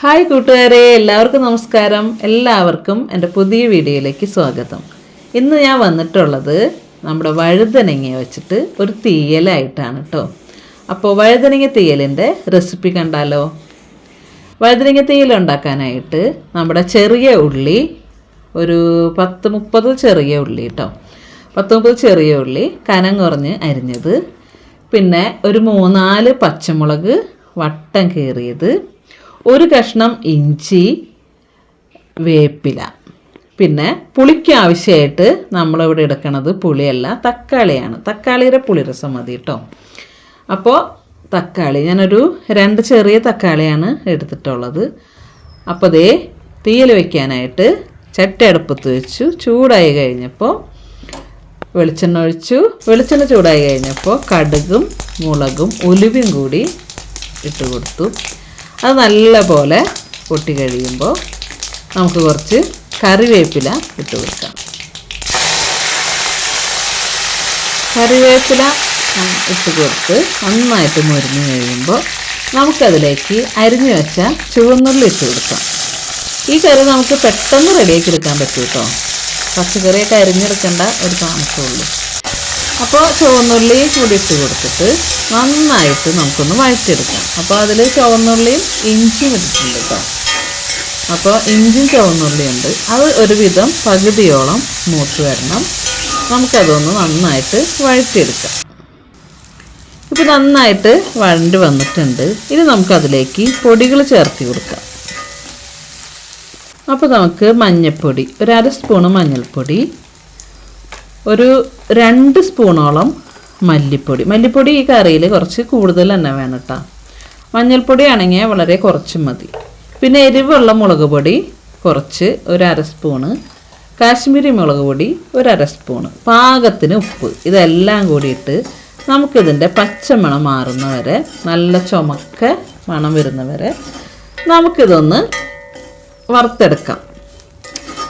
Hi കൂട്ടുകാരെ എല്ലാവർക്കും നമസ്കാരം. എല്ലാവർക്കും എന്റെ പുതിയ വീഡിയോയിലേക്ക് സ്വാഗതം. ഇന്ന് ഞാൻ വന്നിട്ടുള്ളത് നമ്മുടെ വഴുതനങ്ങ വെച്ചിട്ട് ഒരു തീയലായിട്ടാണ് കേട്ടോ അപ്പോൾ വഴുതനങ്ങ തീയലിന്റെ റെസിപ്പി കണ്ടാലോ? വഴുതനങ്ങ തീയൽ ഉണ്ടാക്കാനായിട്ട് നമ്മുടെ ചെറിയ ഉള്ളി ഒരു പത്ത് മുപ്പത് ചെറിയ ഉള്ളി കേട്ടോ പത്ത് മുപ്പത് ചെറിയ ഉള്ളി കനം കുറഞ്ഞ് അരിഞ്ഞത്. പിന്നെ ഒരു മൂന്നാൽ പച്ചമുളക് വട്ടം കീറിയത്. ഒരു കഷ്ണം ഇഞ്ചി വേപ്പില. പിന്നെ പുളിക്ക് ആവശ്യമായിട്ട് നമ്മളിവിടെ എടുക്കണത് പുളിയല്ല തക്കാളിയാണ്. തക്കാളിയുടെ പുളിരസം മതി കേട്ടോ അപ്പോൾ തക്കാളി ഞാനൊരു രണ്ട് ചെറിയ തക്കാളിയാണ് എടുത്തിട്ടുള്ളത്. അപ്പോൾ ദേ തീയിൽ വയ്ക്കാനായിട്ട് ചട്ടി അടുപ്പത്ത് വെച്ചു. ചൂടായി കഴിഞ്ഞപ്പോൾ വെളിച്ചെണ്ണ ഒഴിച്ചു. വെളിച്ചെണ്ണ ചൂടായി കഴിഞ്ഞപ്പോൾ കടുകും മുളകും ഉലുവയും കൂടി ഇട്ട് കൊടുത്തു. അത് നല്ല പോലെ പൊട്ടി കഴിയുമ്പോൾ നമുക്ക് കുറച്ച് കറിവേപ്പില ഇട്ട് കൊടുക്കാം. കറിവേപ്പില ഇട്ട് കൊടുത്ത് നന്നായിട്ട് മുരിഞ്ഞ് കഴിയുമ്പോൾ നമുക്കതിലേക്ക് അരിഞ്ഞു വെച്ച ചുവന്നുള്ളി ഇട്ട് കൊടുക്കാം. ഈ കറി നമുക്ക് പെട്ടെന്ന് റെഡിയാക്കി എടുക്കാൻ പറ്റും കേട്ടോ പച്ചക്കറിയൊക്കെ അരിഞ്ഞെടുക്കേണ്ട ഒരു താമസമുള്ളൂ. അപ്പോൾ ചുവന്നുള്ളി കൂടി ഇട്ട് കൊടുത്തിട്ട് നന്നായിട്ട് നമുക്കൊന്ന് വഴറ്റിയെടുക്കാം. അപ്പോൾ അതിൽ ചുവന്നുള്ളിയും ഇഞ്ചിയും ഇട്ടിട്ടുണ്ട് കേട്ടോ അപ്പോൾ ഇഞ്ചിയും ചുവന്നുള്ളിയും ഉണ്ട്. അത് ഒരുവിധം പകുതിയോളം മൂത്ത് വരണം. നമുക്കതൊന്ന് നന്നായിട്ട് വഴറ്റിയെടുക്കാം. ഇപ്പോൾ നന്നായിട്ട് വഴണ്ടി വന്നിട്ടുണ്ട്. ഇനി നമുക്കതിലേക്ക് പൊടികൾ ചേർത്ത് കൊടുക്കാം. അപ്പോൾ നമുക്ക് മഞ്ഞൾപ്പൊടി ഒരു അര സ്പൂണ് മഞ്ഞൾപ്പൊടി ഒരു രണ്ട് സ്പൂണോളം മല്ലിപ്പൊടി. മല്ലിപ്പൊടി ഈ കറിയിൽ കുറച്ച് കൂടുതൽ തന്നെ വേണം കേട്ടോ. മഞ്ഞൾപ്പൊടി ആണെങ്കിൽ വളരെ കുറച്ച് മതി. പിന്നെ എരിവുള്ള മുളക് പൊടി കുറച്ച് ഒരു അര സ്പൂണ്. കാശ്മീരി മുളക് പൊടി ഒരു അര സ്പൂണ്. പാകത്തിന് ഉപ്പ്. ഇതെല്ലാം കൂടിയിട്ട് നമുക്കിതിന്റെ പച്ചമണം മാറുന്ന വരെ നല്ല ചുമക്ക മണം വരുന്ന വരെ നമുക്കിതൊന്ന് വറുത്തെടുക്കാം.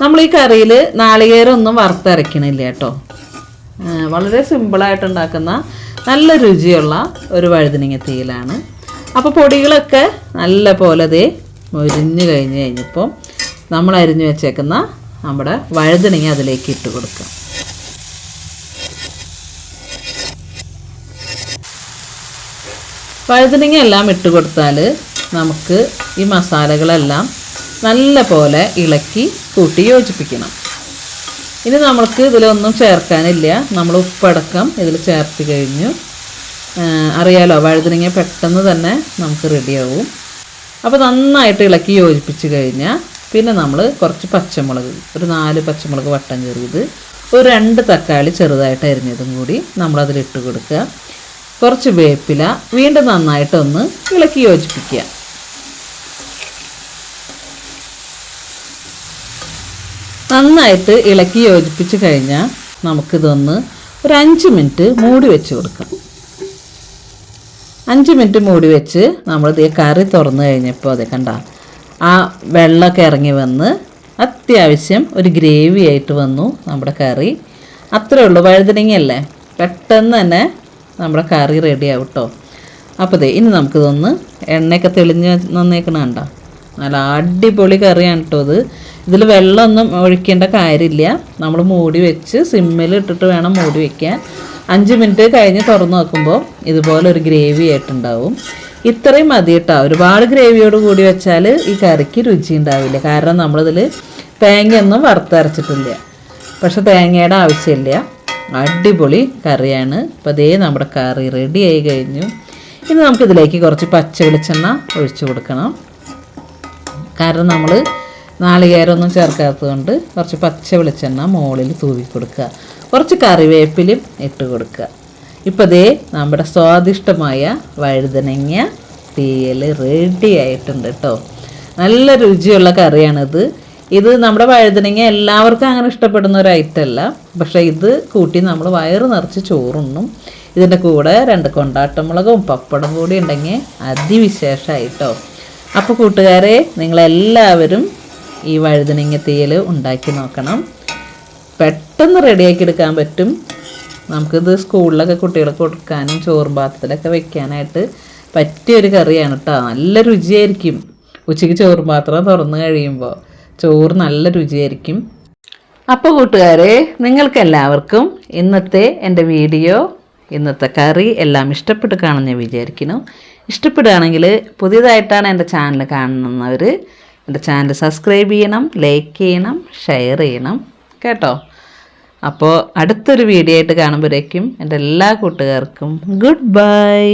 നമ്മൾ ഈ കറിയിൽ നാളികേരം ഒന്നും വറുത്തരയ്ക്കണില്ല കേട്ടോ. വളരെ സിമ്പിളായിട്ട് ഉണ്ടാക്കുന്ന നല്ല രുചിയുള്ള ഒരു വഴുതനങ്ങ തേയിലാണ്. അപ്പോൾ പൊടികളൊക്കെ നല്ല പോലെ ദേ മൊരിഞ്ഞ് കഴിഞ്ഞ് കഴിഞ്ഞപ്പോൾ നമ്മൾ അരിഞ്ഞു വെച്ചേക്കുന്ന നമ്മുടെ വഴുതനങ്ങ അതിലേക്ക് ഇട്ട് കൊടുക്കുക. വഴുതനങ്ങ എല്ലാം ഇട്ട് കൊടുത്താൽ നമുക്ക് ഈ മസാലകളെല്ലാം നല്ല പോലെ ഇളക്കി കൂട്ടി യോജിപ്പിക്കണം. ഇനി നമ്മൾക്ക് ഇതിലൊന്നും ചേർക്കാനില്ല. നമ്മൾ ഉപ്പടക്കം ഇതിൽ ചേർത്ത് കഴിഞ്ഞു. അറിയാലോ വഴുതനങ്ങ പെട്ടെന്ന് തന്നെ നമുക്ക് റെഡിയാവും. അപ്പോൾ നന്നായിട്ട് ഇളക്കി യോജിപ്പിച്ച് കഴിഞ്ഞാൽ പിന്നെ നമ്മൾ കുറച്ച് പച്ചമുളക് ഒരു നാല് പച്ചമുളക് വട്ടം ചെറിയത് ഒരു രണ്ട് തക്കാളി ചെറുതായിട്ട് അരിഞ്ഞതും കൂടി നമ്മളതിലിട്ട് കൊടുക്കുക. കുറച്ച് വേപ്പില വീണ്ടും നന്നായിട്ടൊന്ന് ഇളക്കി യോജിപ്പിക്കുക. നന്നായിട്ട് ഇളക്കി യോജിപ്പിച്ച് കഴിഞ്ഞാൽ നമുക്കിതൊന്ന് ഒരു അഞ്ച് മിനിറ്റ് മൂടി വെച്ച് കൊടുക്കാം. അഞ്ച് മിനിറ്റ് മൂടി വെച്ച് നമ്മൾ ഇതേ കറി തുറന്നു കഴിഞ്ഞപ്പോൾ അതെ കണ്ട ആ വെള്ളമൊക്കെ ഇറങ്ങി വന്ന് അത്യാവശ്യം ഒരു ഗ്രേവി ആയിട്ട് വന്നു നമ്മുടെ കറി. അത്രേ ഉള്ളൂ വഴുതനങ്ങയല്ലേ? പെട്ടെന്ന് തന്നെ നമ്മുടെ കറി റെഡിയാവും കേട്ടോ അപ്പോൾ ഇനി നമുക്കിതൊന്ന് എണ്ണയൊക്കെ തെളിഞ്ഞ് നന്നേക്കണ കണ്ട. നല്ല അടിപൊളി കറിയാണ് കേട്ടോ ഇത്. ഇതിൽ വെള്ളമൊന്നും ഒഴിക്കേണ്ട കാര്യമില്ല. നമ്മൾ മൂടി വെച്ച് സിമ്മിൽ ഇട്ടിട്ട് വേണം മൂടി വെക്കാൻ. അഞ്ച് മിനിറ്റ് കഴിഞ്ഞ് തുറന്ന് നോക്കുമ്പോൾ ഇതുപോലെ ഒരു ഗ്രേവി ആയിട്ടുണ്ടാവും. ഇത്രയും മതി കേട്ടോ ഒരുപാട് ഗ്രേവിയോട് കൂടി വെച്ചാൽ ഈ കറിക്ക് രുചി ഉണ്ടാവില്ല. കാരണം നമ്മളിതിൽ തേങ്ങയൊന്നും വറുത്തരച്ചിട്ടില്ല. പക്ഷെ തേങ്ങയുടെ ആവശ്യമില്ല. അടിപൊളി കറിയാണ്. അപ്പോൾ അതേ നമ്മുടെ കറി റെഡി ആയി കഴിഞ്ഞു. ഇനി നമുക്കിതിലേക്ക് കുറച്ച് പച്ച വെളിച്ചെണ്ണ ഒഴിച്ചു കൊടുക്കണം. കാരണം നമ്മൾ നാളികേരമൊന്നും ചേർക്കാത്തതുകൊണ്ട് കുറച്ച് പച്ച വെളിച്ചെണ്ണ മുകളിൽ തൂവി കൊടുക്കുക. കുറച്ച് കറിവേപ്പിലും ഇട്ട് കൊടുക്കുക. ഇപ്പോൾ ദേ നമ്മുടെ സ്വാദിഷ്ടമായ വഴുതനങ്ങ തീയൽ റെഡി ആയിട്ടുണ്ട് കേട്ടോ നല്ല രുചിയുള്ള കറിയാണിത്. ഇത് നമ്മുടെ വഴുതനങ്ങ എല്ലാവർക്കും അങ്ങനെ ഇഷ്ടപ്പെടുന്ന ഒരു ഐറ്റം അല്ല. പക്ഷേ ഇത് കൂട്ടി നമ്മൾ വയറ് നിറച്ച് ചോറുണ്ണും. ഇതിന്റെ കൂടെ രണ്ട് കൊണ്ടാട്ടമുളകും പപ്പടം കൂടി ഉണ്ടെങ്കിൽ അതിവിശേഷമായിട്ടോ അപ്പോൾ കൂട്ടുകാരെ നിങ്ങളെല്ലാവരും ഈ വഴുതനങ്ങ തീയൽ ഉണ്ടാക്കി നോക്കണം. പെട്ടെന്ന് റെഡിയാക്കി എടുക്കാൻ പറ്റും. നമുക്കിത് സ്കൂളിലൊക്കെ കുട്ടികൾക്ക് കൊടുക്കാനും ചോറും പാത്രത്തിലൊക്കെ വെക്കാനായിട്ട് പറ്റിയൊരു കറിയാണ് കേട്ടോ നല്ല രുചിയായിരിക്കും. ഉച്ചയ്ക്ക് ചോറും പാത്രം തുറന്ന് കഴിയുമ്പോൾ ചോറ് നല്ല രുചിയായിരിക്കും. അപ്പോൾ കൂട്ടുകാരെ നിങ്ങൾക്ക് എല്ലാവർക്കും ഇന്നത്തെ എന്റെ വീഡിയോ ഇന്നത്തെ കറി എല്ലാം ഇഷ്ടപ്പെട്ട് കാണുമെന്ന് ഞാൻ വിചാരിക്കുന്നു. ഇഷ്ടപ്പെടുകയാണെങ്കിൽ പുതിയതായിട്ടാണ് എന്റെ ചാനൽ കാണുന്നവർ എന്റെ ചാനൽ സബ്സ്ക്രൈബ് ചെയ്യണം ലൈക്ക് ചെയ്യണം ഷെയർ ചെയ്യണം കേട്ടോ. അപ്പോൾ അടുത്തൊരു വീഡിയോ ആയിട്ട് കാണുമ്പോഴേക്കും എന്റെ എല്ലാ കൂട്ടുകാർക്കും ഗുഡ് ബൈ